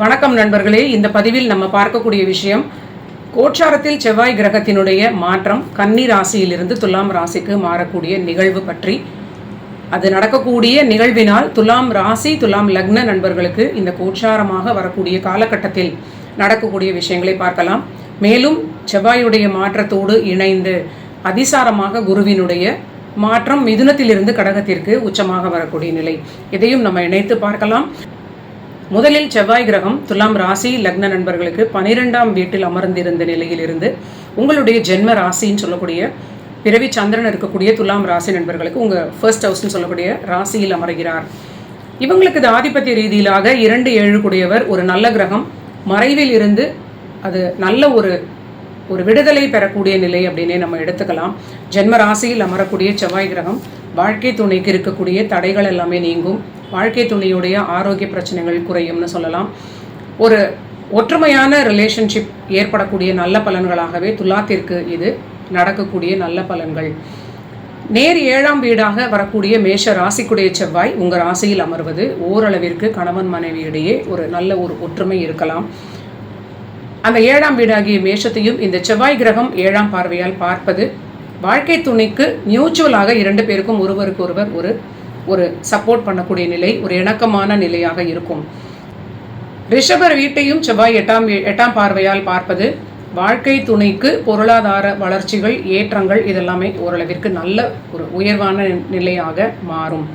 வணக்கம் நண்பர்களே. இந்த பதிவில் நம்ம பார்க்கக்கூடிய விஷயம் கோச்சாரத்தில் செவ்வாய் கிரகத்தினுடைய மாற்றம் கன்னி ராசியிலிருந்து துலாம் ராசிக்கு மாறக்கூடிய நிகழ்வு பற்றி. அது நடக்கக்கூடிய நிகழ்வினால் துலாம் ராசி துலாம் லக்ன நண்பர்களுக்கு இந்த கோச்சாரமாக வரக்கூடிய காலகட்டத்தில் நடக்கக்கூடிய விஷயங்களை பார்க்கலாம். மேலும் செவ்வாயுடைய மாற்றத்தோடு இணைந்து அதிசாரமாக குருவினுடைய மாற்றம் மிதுனத்திலிருந்து கடகத்திற்கு உச்சமாக வரக்கூடிய நிலை. இதையும் நம்ம இணைத்து பார்க்கலாம். முதலில் செவ்வாய் கிரகம் துலாம் ராசி லக்ன நண்பர்களுக்கு பனிரெண்டாம் வீட்டில் அமர்ந்திருந்த நிலையிலிருந்து உங்களுடைய ஜென்ம ராசின்னு சொல்லக்கூடிய பிறவி சந்திரன் இருக்கக்கூடிய துலாம் ராசி நண்பர்களுக்கு உங்கள் ஃபர்ஸ்ட் ஹவுஸ்னு சொல்லக்கூடிய ராசியில் அமர்கிறார். இவங்களுக்கு இது ஆதிபத்திய ரீதியிலாக இரண்டு ஏழு கூடியவர் ஒரு நல்ல கிரகம் மறைவில் இருந்து அது நல்ல ஒரு ஒரு விடுதலை பெறக்கூடிய நிலை அப்படின்னே நம்ம எடுத்துக்கலாம். ஜென்ம ராசியில் அமரக்கூடிய செவ்வாய் கிரகம் வாழ்க்கை துணைக்கு இருக்கக்கூடிய தடைகள் எல்லாமே நீங்கும். வாழ்க்கை துணையுடைய ஆரோக்கிய பிரச்சனைகள் குறையும்னு சொல்லலாம். ஒரு ஒற்றுமையான ரிலேஷன்ஷிப் ஏற்படக்கூடிய நல்ல பலன்களாகவே துலாத்திற்கு இது நடக்கக்கூடிய நல்ல பலன்கள். நேர் ஏழாம் வீடாக வரக்கூடிய மேஷ ராசிக்குடைய செவ்வாய் உங்கள் ராசியில் அமர்வது ஓரளவிற்கு கணவன் மனைவியிடையே ஒரு நல்ல ஒரு ஒற்றுமை இருக்கலாம். அந்த ஏழாம் வீடாகிய மேஷத்தையும் இந்த செவ்வாய் கிரகம் ஏழாம் பார்வையால் பார்ப்பது வாழ்க்கை துணைக்கு மியூச்சுவலாக இரண்டு பேருக்கும் ஒருவருக்கு ஒருவர் ஒரு ஒரு சப்போர்ட் பண்ணக்கூடிய நிலை ஒரு இணக்கமான நிலையாக இருக்கும். ரிஷபர் வீட்டையும் செவ்வாய் எட்டாம் எட்டாம் பார்வையால் பார்ப்பது வாழ்க்கை துணைக்கு பொருளாதார வளர்ச்சிகள் ஏற்றங்கள் இதெல்லாமே ஓரளவிற்கு நல்ல ஒரு உயர்வான நிலையாக மாறும்.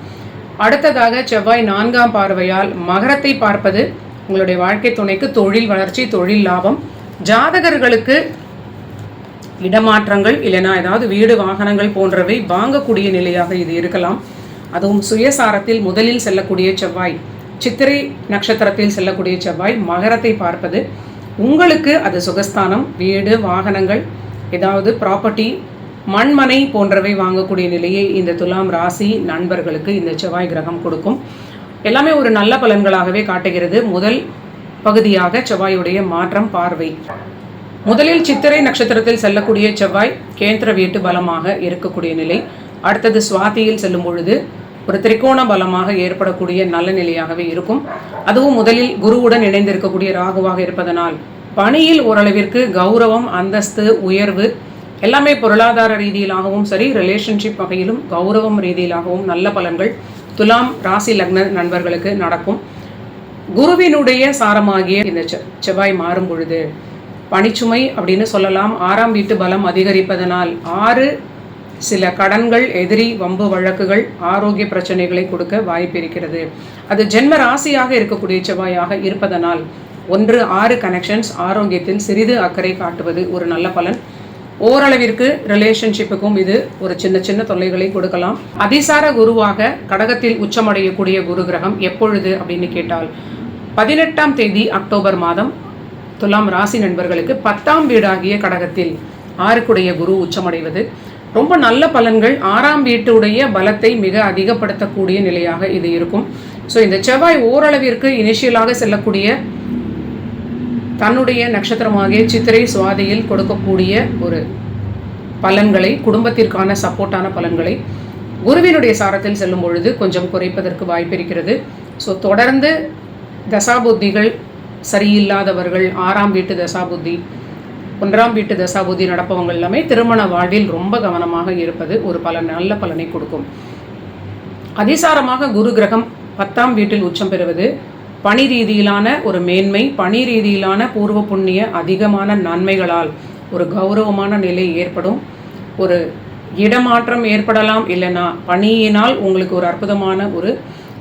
அடுத்ததாக செவ்வாய் நான்காம் பார்வையால் மகரத்தை பார்ப்பது உங்களுடைய வாழ்க்கை துணைக்கு தொழில் வளர்ச்சி தொழில் லாபம் ஜாதகர்களுக்கு இடமாற்றங்கள் இல்லைனா ஏதாவது வீடு வாகனங்கள் போன்றவை வாங்கக்கூடிய நிலையாக இது இருக்கலாம். அதுவும் சுயசாரத்தில் முதலில் செல்லக்கூடிய செவ்வாய் சித்திரை நட்சத்திரத்தில் செல்லக்கூடிய செவ்வாய் மகரத்தை பார்ப்பது. உங்களுக்கு அது சுகஸ்தானம் வீடு வாகனங்கள் ஏதாவது ப்ராப்பர்ட்டி மண்மனை போன்றவை வாங்கக்கூடிய நிலையை இந்த துலாம் ராசி நண்பர்களுக்கு இந்த செவ்வாய் கிரகம் கொடுக்கும். எல்லாமே ஒரு நல்ல பலன்களாகவே காட்டுகிறது. முதல் பகுதியாக செவ்வாயுடைய மாற்றம் பார்வை. முதலில் சித்திரை நட்சத்திரத்தில் செல்லக்கூடிய செவ்வாய் கேந்திர வீட்டு பலமாக இருக்கக்கூடிய நிலை. அடுத்தது சுவாதியில் செல்லும் பொழுது ஒரு திரிகோண பலமாக ஏற்படக்கூடிய நல்ல நிலையாகவே இருக்கும். அதுவும் முதலில் குருவுடன் இணைந்திருக்கக்கூடிய ராகுவாக இருப்பதனால் பணியில் ஓரளவிற்கு கௌரவம் அந்தஸ்து உயர்வு எல்லாமே பொருளாதார ரீதியிலாகவும் சரி ரிலேஷன்ஷிப் வகையிலும் கௌரவம் ரீதியிலாகவும் நல்ல பலன்கள் துலாம் ராசி லக்ன நண்பர்களுக்கு நடக்கும். குருவினுடைய சாரமாகிய இந்த செவ்வாய் மாறும் பொழுது பணிச்சுமை அப்படின்னு சொல்லலாம். ஆறாம் வீட்டு பலம் அதிகரிப்பதனால் ஆறு சில கடன்கள் எதிரி வம்பு வழக்குகள் ஆரோக்கிய பிரச்சனைகளை கொடுக்க வாய்ப்பு இருக்கிறது அது ஜென்ம ராசியாக இருக்கக்கூடிய செவ்வாயாக இருப்பதனால் ஒன்று ஆறு கனெக்ஷன்ஸ் ஆரோக்கியத்தில் சிறிது அக்கறை காட்டுவது ஒரு நல்ல பலன். ஓரளவிற்கு ரிலேஷன்ஷிப்புக்கும் இது ஒரு சின்ன சின்ன தொல்லைகளை கொடுக்கலாம். அதிசார குருவாக கடகத்தில் உச்சமடையக்கூடிய குரு கிரகம் எப்பொழுது அப்படின்னு கேட்டால் பதினெட்டாம் தேதி அக்டோபர் மாதம் துலாம் ராசி நண்பர்களுக்கு பத்தாம் வீடாகிய கடகத்தில் ஆறுக்குடைய குரு உச்சமடைவது. ரொம்ப நல்ல பலன்கள். ஆறாம் வீட்டுடைய பலத்தை மிக அதிகப்படுத்தக்கூடிய நிலையாக இது இருக்கும். ஸோ இந்த செவ்வாய் ஓரளவிற்கு இனிஷியலாக செல்லக்கூடிய தன்னுடைய நட்சத்திரமாகிய சித்திரை சுவாதியில் கொடுக்கக்கூடிய ஒரு பலன்களை குடும்பத்திற்கான சப்போர்ட்டான பலன்களை குருவினுடைய சாரத்தில் செல்லும் பொழுது கொஞ்சம் குறைப்பதற்கு வாய்ப்பிருக்கிறது ஸோ தொடர்ந்து தசாபுத்திகள் சரியில்லாதவர்கள் ஆறாம் வீட்டு தசாபுத்தி ஒன்றாம் வீட்டு தசாபுத்தி நடப்பவங்க எல்லாமே திருமண வாழ்வில் ரொம்ப கவனமாக இருப்பது ஒரு பல நல்ல பலனை கொடுக்கும். அதிசாரமாக குரு கிரகம் பத்தாம் வீட்டில் உச்சம் பெறுவது பணி ரீதியிலான ஒரு மேன்மை பணி ரீதியிலான பூர்வ புண்ணிய அதிகமான நன்மைகளால் ஒரு கௌரவமான நிலை ஏற்படும். ஒரு இடமாற்றம் ஏற்படலாம் இல்லைன்னா பணியினால் உங்களுக்கு ஒரு அற்புதமான ஒரு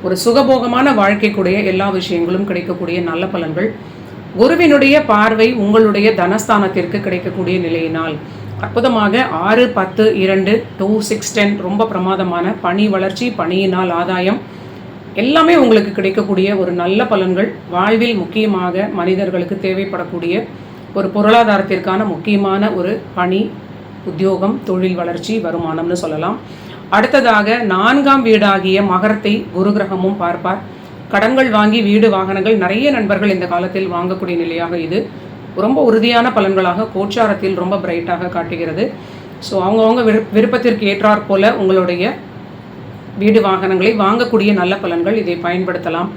ஒரு சுகபோகமான வாழ்க்கைக்குடைய எல்லா விஷயங்களும் கிடைக்கக்கூடிய நல்ல பலன்கள். குருவினுடைய பார்வை உங்களுடைய தனஸ்தானத்திற்கு கிடைக்கக்கூடிய நிலையினால். அற்புதமாக ஆறு பத்து இரண்டு டூ சிக்ஸ் டென் ரொம்ப பிரமாதமான பணி வளர்ச்சி பணியினால் ஆதாயம். எல்லாமே உங்களுக்கு கிடைக்கக்கூடிய ஒரு நல்ல பலன்கள். வாழ்வில் முக்கியமாக மனிதர்களுக்கு தேவைப்படக்கூடிய ஒரு பொருளாதாரத்திற்கான முக்கியமான ஒரு பணி உத்தியோகம் தொழில் வளர்ச்சி வருமானம்னு சொல்லலாம். அடுத்ததாக நான்காம் வீடாகிய மகரத்தை குரு கிரகமும் பார்ப்பார். கடன்கள் வாங்கி வீடு வாகனங்கள் நிறைய நண்பர்கள் இந்த காலத்தில் வாங்கக்கூடிய நிலையாக இது. ரொம்ப உறுதியான பலன்களாக கோச்சாரத்தில் ரொம்ப பிரைட்டாக காட்டுகிறது. ஸோ அவங்கவுங்க விரு விருப்பத்திற்கு ஏற்றாற் போல உங்களுடைய வீடு வாகனங்களை வாங்கக்கூடிய நல்ல பலன்கள் இதை பயன்படுத்தலாம்.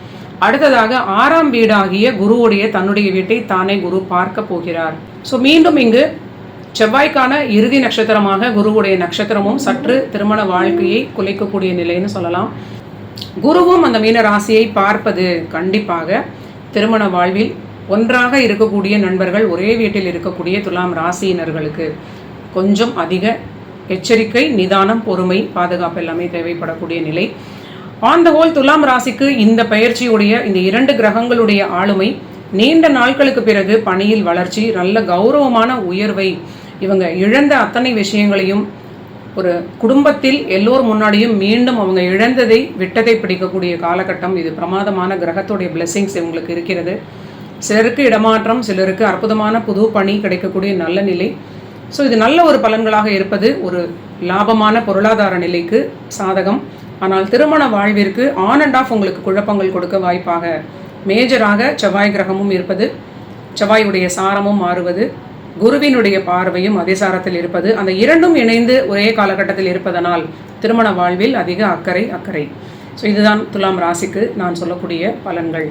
அடுத்ததாக ஆறாம் வீடாகிய குருவுடைய தன்னுடைய வீட்டை தானே குரு பார்க்க போகிறார். ஸோ மீண்டும் இங்கு செவ்வாய்க்கான இறுதி நட்சத்திரமாக குருவுடைய நட்சத்திரமும் சற்று திருமண வாழ்க்கையை குலைக்கக்கூடிய நிலைன்னு சொல்லலாம். குருவும் அந்த மீன ராசியை பார்ப்பது கண்டிப்பாக திருமண வாழ்வில் ஒன்றாக இருக்கக்கூடிய நண்பர்கள் ஒரே வீட்டில் இருக்கக்கூடிய துலாம் ராசியினர்களுக்கு கொஞ்சம் அதிக எச்சரிக்கை நிதானம் பொறுமை பாதுகாப்பு எல்லாமே தேவைப்படக்கூடிய நிலை. ஆன் த ஹோல் துலாம் ராசிக்கு இந்த பயிற்சியுடைய இந்த இரண்டு கிரகங்களுடைய ஆளுமை நீண்ட நாட்களுக்கு பிறகு பணியில் வளர்ச்சி நல்ல கௌரவமான உயர்வை இவங்க இழந்த அத்தனை விஷயங்களையும் ஒரு குடும்பத்தில் எல்லோர் முன்னாடியும் மீண்டும் அவங்க இழந்ததை விட்டதை பிடிக்கக்கூடிய காலகட்டம் இது. பிரமாதமான கிரகத்துடைய பிளெஸ்ஸிங்ஸ் இவங்களுக்கு இருக்கிறது. சிலருக்கு இடமாற்றம் சிலருக்கு அற்புதமான புது பணி கிடைக்கக்கூடிய நல்ல நிலை. ஸோ இது நல்ல ஒரு பலன்களாக இருப்பது ஒரு லாபமான பொருளாதார நிலைக்கு சாதகம். ஆனால் திருமண வாழ்விற்கு ஆன் அண்ட் ஆஃப் உங்களுக்கு குழப்பங்கள் கொடுக்க வாய்ப்பாக. மேஜராக செவ்வாய் கிரகமும் இருப்பது. செவ்வாயுடைய சாரமும் மாறுவது. குருவினுடைய பார்வையும் அதிசாரத்தில் இருப்பது. அந்த இரண்டும் இணைந்து ஒரே காலகட்டத்தில் இருப்பதனால் திருமண வாழ்வில் அதிக அக்கறை அக்கறை. ஸோ இதுதான் துலாம் ராசிக்கு நான் சொல்லக்கூடிய பலன்கள்.